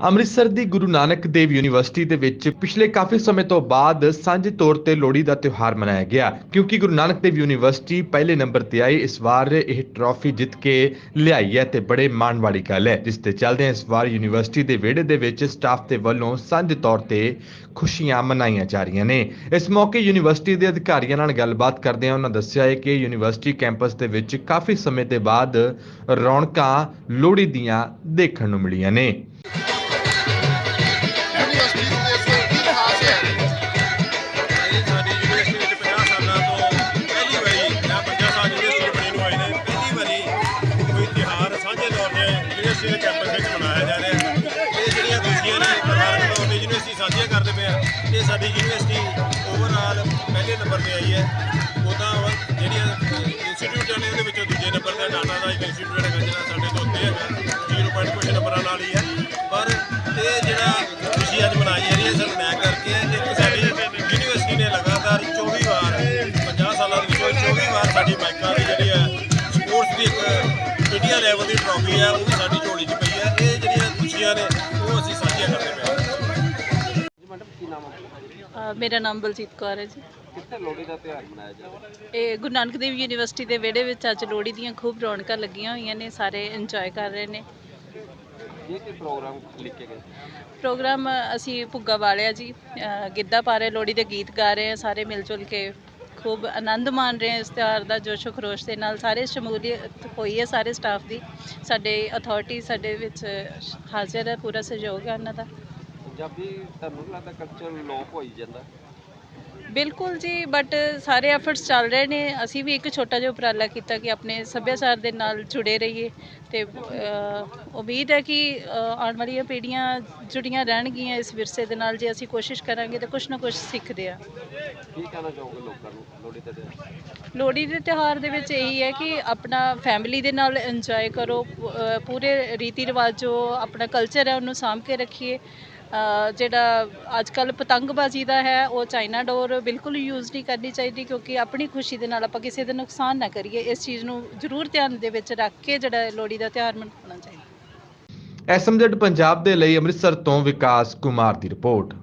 ਅੰਮ੍ਰਿਤਸਰ ਦੀ ਗੁਰੂ ਨਾਨਕ ਦੇਵ ਯੂਨੀਵਰਸਿਟੀ ਦੇ ਵਿੱਚ ਪਿਛਲੇ ਕਾਫੀ ਸਮੇਂ ਤੋਂ ਬਾਅਦ ਸਾਂਝੇ ਤੌਰ ਤੇ ਲੋਹੜੀ ਦਾ ਤਿਉਹਾਰ ਮਨਾਇਆ ਗਿਆ, ਕਿਉਂਕਿ ਗੁਰੂ ਨਾਨਕ ਦੇਵ ਯੂਨੀਵਰਸਿਟੀ ਪਹਿਲੇ ਨੰਬਰ ਤੇ ਆਈ, ਇਸ ਵਾਰ ਇਹ ਟਰਾਫੀ ਜਿੱਤ ਕੇ ਲਿਆਈ ਹੈ ਤੇ ਬੜੇ ਮਾਣ ਵਾਲੀ ਗੱਲ ਹੈ, ਜਿਸ ਤੇ ਚੱਲਦੇ ਇਸ ਵਾਰ ਯੂਨੀਵਰਸਿਟੀ ਦੇ ਵਿਹੜੇ ਦੇ ਵਿੱਚ ਸਟਾਫ ਦੇ ਵੱਲੋਂ ਸਾਂਝੇ ਤੌਰ ਤੇ ਖੁਸ਼ੀਆਂ ਮਨਾਈਆਂ ਜਾ ਰਹੀਆਂ ਨੇ। ਇਸ ਮੌਕੇ ਯੂਨੀਵਰਸਿਟੀ ਦੇ ਅਧਿਕਾਰੀਆਂ ਨਾਲ ਗੱਲਬਾਤ ਕਰਦਿਆਂ ਉਹਨਾਂ ਦੱਸਿਆ ਹੈ ਕਿ ਯੂਨੀਵਰਸਿਟੀ ਕੈਂਪਸ ਦੇ ਵਿੱਚ ਕਾਫੀ ਸਮੇਂ ਦੇ ਬਾਅਦ ਰੌਣਕਾਂ ਲੋਹੜੀ ਦੀਆਂ ਦੇਖਣ ਨੂੰ ਮਿਲੀਆਂ ਨੇ। ਯੂਨੀਵਰਸਿਟੀ ਦੇ ਕੈਂਪਸ ਵਿੱਚ ਮਨਾਇਆ ਜਾ ਰਿਹਾ ਹੈ ਇਹ ਜਿਹੜੀਆਂ ਖੁਸ਼ੀਆਂ ਨੇ ਪਰਿਵਾਰਕ ਤੌਰ ਤੇ ਯੂਨੀਵਰਸਿਟੀ ਸਾਂਝੀਆਂ ਕਰਦੇ ਪਏ ਆ ਇਹ ਸਾਡੀ ਯੂਨੀਵਰਸਿਟੀ ਓਵਰਆਲ ਪਹਿਲੇ ਨੰਬਰ ਤੇ ਆਈ ਹੈ ਉਦਾਂ ਜਿਹੜੀਆਂ ਇੰਸਟੀਟਿਊਟਾਂ ਨੇ ਉਹਦੇ ਵਿੱਚੋਂ ਦੂਜੇ ਨੰਬਰ ਤੇ ਡਾਟਾ ਦਾ ਇੱਕ ਇੰਸਟੀਟਿਊਟ ਹੈਗਾ, ਜਿਹੜਾ ਸਾਡੇ ਤੋਂ ਉੱਤੇ ਹੈਗਾ 0. ਕੁਛ ਨੰਬਰਾਂ ਨਾਲ ਹੀ ਹੈ ਪਰ ਇਹ ਜਿਹੜਾ ਖੁਸ਼ੀ ਅੱਜ ਮਨਾਈ ਜਾ ਰਹੀ ਹੈ ਸਾਨੂੰ ਮੈਂ ਕਰਕੇ ਹੈ। ਇੱਕ ਸਾਡੀ ਯੂਨੀਵਰਸਿਟੀ ਨੇ ਲਗਾਤਾਰ 24 ਵਾਰ 50 ਸਾਲਾਂ ਦੇ ਵਿੱਚੋਂ 24 ਵਾਰ ਸਾਡੀ ਮਾਈਕਾਂ ਦੀ ਜਿਹੜੀ ਹੈ ਸਪੋਰਟਸ ਦੀ ਇੱਕ ਇੰਡੀਆ ਲੈਵਲ ਦੀ ਟਰਾਫੀ ਹੈ ਉਹ ਵੀ ਸਾਡੀ ਝੋਲੀ 'ਚ ਪਈ ਹੈ ਇਹ ਜਿਹੜੀਆਂ ਖੁਸ਼ੀਆਂ ਨੇ ਉਹ ਅਸੀਂ ਸਾਂਝੀਆਂ ਕਰਦੇ ਪਏ ਹਾਂ ਅ, ਮੇਰਾ ਨਾਮ ਬਲਜੀਤ ਕੌਰ ਹੈ ਜੀ। ਕਿੱਥੇ ਲੋਹੜੀ ਦਾ ਤਿਉਹਾਰ ਮਨਾਇਆ ਜਾ ਰਿਹਾ ਇਹ ਗੁਰੂ ਨਾਨਕ ਦੇਵ ਯੂਨੀਵਰਸਿਟੀ ਦੇ ਵਿਹੜੇ ਵਿੱਚ ਅੱਜ ਲੋਹੜੀ ਦੀਆਂ ਖੂਬ ਰੌਣਕਾਂ ਲੱਗੀਆਂ ਹੋਈਆਂ ਨੇ ਸਾਰੇ ਇੰਜੋਏ ਕਰ ਰਹੇ ਨੇ। ਇਹ ਕੀ ਪ੍ਰੋਗਰਾਮ ਲਿਖੇ ਗਏ? ਪ੍ਰੋਗਰਾਮ ਅਸੀਂ ਭੁੱਗਾ ਵਾਲਿਆ ਜੀ ਅ, ਗਿੱਧਾ ਪਾ ਰਹੇ ਲੋਹੜੀ ਦੇ ਗੀਤ ਗਾ ਰਹੇ ਆ ਸਾਰੇ ਮਿਲ ਜੁਲ ਕੇ ਖੂਬ ਆਨੰਦ ਮਾਣ ਰਹੇ ਆ ਇਸ ਤਿਉਹਾਰ ਦਾ, ਜੋਸ਼ੋ ਖਰੋਸ਼ ਦੇ ਨਾਲ। ਸਾਰੇ ਸ਼ਮੂਲੀਅਤ ਹੋਈ ਹੈ ਸਾਰੇ ਸਟਾਫ ਦੀ। ਸਾਡੇ ਅਥਾਰਟੀ ਸਾਡੇ ਵਿੱਚ ਹਾਜ਼ਰ ਹੈ, ਪੂਰਾ ਸਹਿਯੋਗ ਹੈ ਉਹਨਾਂ ਦਾ। ਪੰਜਾਬੀ, ਤੁਹਾਨੂੰ ਲੱਗਦਾ ਕਲਚਰ ਲੋਪ ਹੋਈ ਜਾਂਦਾ? ਬਿਲਕੁਲ ਜੀ ਬਟ ਸਾਰੇ ਐਫਰਟਸ ਚੱਲ ਰਹੇ ਨੇ। ਅਸੀਂ ਵੀ ਇੱਕ ਛੋਟਾ ਜਿਹਾ ਉਪਰਾਲਾ ਕੀਤਾ ਕਿ ਆਪਣੇ ਸੱਭਿਆਚਾਰ ਦੇ ਨਾਲ ਜੁੜੇ ਰਹੀਏ ਤੇ ਅਹ, ਉਮੀਦ ਹੈ ਕਿ ਅਹ, ਆਉਣ ਵਾਲੀਆਂ ਪੀੜ੍ਹੀਆਂ ਜੁੜੀਆਂ ਰਹਿਣਗੀਆਂ ਇਸ ਵਿਰਸੇ ਦੇ ਨਾਲ। ਜੇ ਅਸੀਂ ਕੋਸ਼ਿਸ਼ ਕਰਾਂਗੇ ਤਾਂ ਕੁਝ ਨਾ ਕੁਝ ਸਿੱਖਦੇ ਆ। ਕੀ ਕਹਿਣਾ ਚਾਹੋਗੇ ਲੋਕਾਂ ਨੂੰ ਲੋਹੜੀ ਦਾ ਤਿਉਹਾਰ ਲੋਹੜੀ ਦੇ ਤਿਉਹਾਰ ਦੇ ਵਿੱਚ ਇਹੀ ਹੈ ਕਿ ਆਪਣਾ ਫੈਮਿਲੀ ਦੇ ਨਾਲ ਇੰਜੋਏ ਕਰੋ ਪ- ਅਹ, ਪੂਰੇ ਰੀਤੀ ਰਿਵਾਜ ਜੋ ਆਪਣਾ ਕਲਚਰ ਹੈ ਉਹਨੂੰ ਸਾਂਭ ਕੇ ਰੱਖੀਏ। ਜਿਹੜਾ ਅੱਜ ਕੱਲ ਪਤੰਗਬਾਜ਼ੀ ਦਾ ਹੈ, ਉਹ ਚਾਈਨਾ ਡੋਰ ਬਿਲਕੁਲ ਯੂਜ਼ ਨਹੀਂ ਕਰਨੀ ਚਾਹੀਦੀ ਕਿਉਂਕਿ ਆਪਣੀ ਖੁਸ਼ੀ ਦੇ ਨਾਲ ਆਪਾਂ ਕਿਸੇ ਦੇ ਨੁਕਸਾਨ ਨਾ ਕਰੀਏ। ਇਸ ਚੀਜ਼ ਨੂੰ ਜ਼ਰੂਰ ਧਿਆਨ ਦੇ ਵਿੱਚ ਰੱਖ ਕੇ ਜਿਹੜਾ ਲੋਹੜੀ ਦਾ ਤਿਉਹਾਰ ਮਨਾਉਣਾ ਚਾਹੀਦਾ। ਐਸਐਮਜ਼ੈਡ ਪੰਜਾਬ ਦੇ ਲਈ ਅੰਮ੍ਰਿਤਸਰ ਤੋਂ ਵਿਕਾਸ ਕੁਮਾਰ ਦੀ ਰਿਪੋਰਟ।